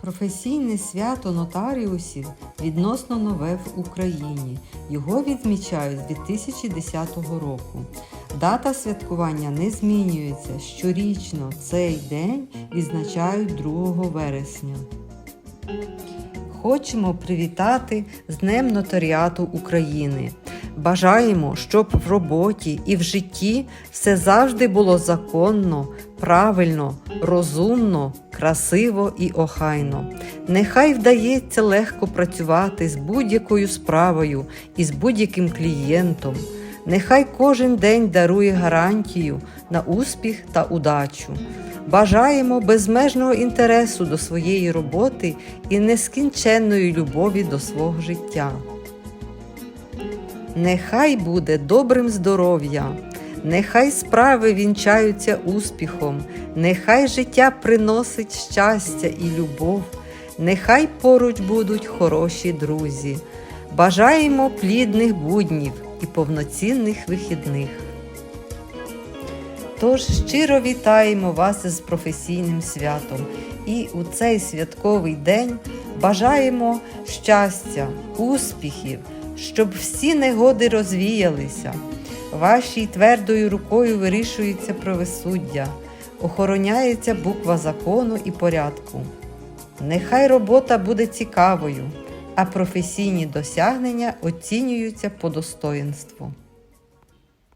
Професійне свято нотаріусів відносно нове в Україні. Його відмічають з 2010 року. Дата святкування не змінюється. Щорічно цей день відзначають 2 вересня. Хочемо привітати з Днем Нотаріату України. Бажаємо, щоб в роботі і в житті все завжди було законно, правильно, розумно, красиво і охайно. Нехай вдається легко працювати з будь-якою справою і з будь-яким клієнтом. Нехай кожен день дарує гарантію на успіх та удачу. Бажаємо безмежного інтересу до своєї роботи і нескінченної любові до свого життя. Нехай буде добрим здоров'я, нехай справи вінчаються успіхом, нехай життя приносить щастя і любов, нехай поруч будуть хороші друзі. Бажаємо плідних буднів і повноцінних вихідних. Тож щиро вітаємо вас з професійним святом і у цей святковий день бажаємо щастя, успіхів, щоб всі негоди розвіялися. Вашій твердою рукою вирішується правосуддя, охороняється буква закону і порядку. Нехай робота буде цікавою, а професійні досягнення оцінюються по достоїнству.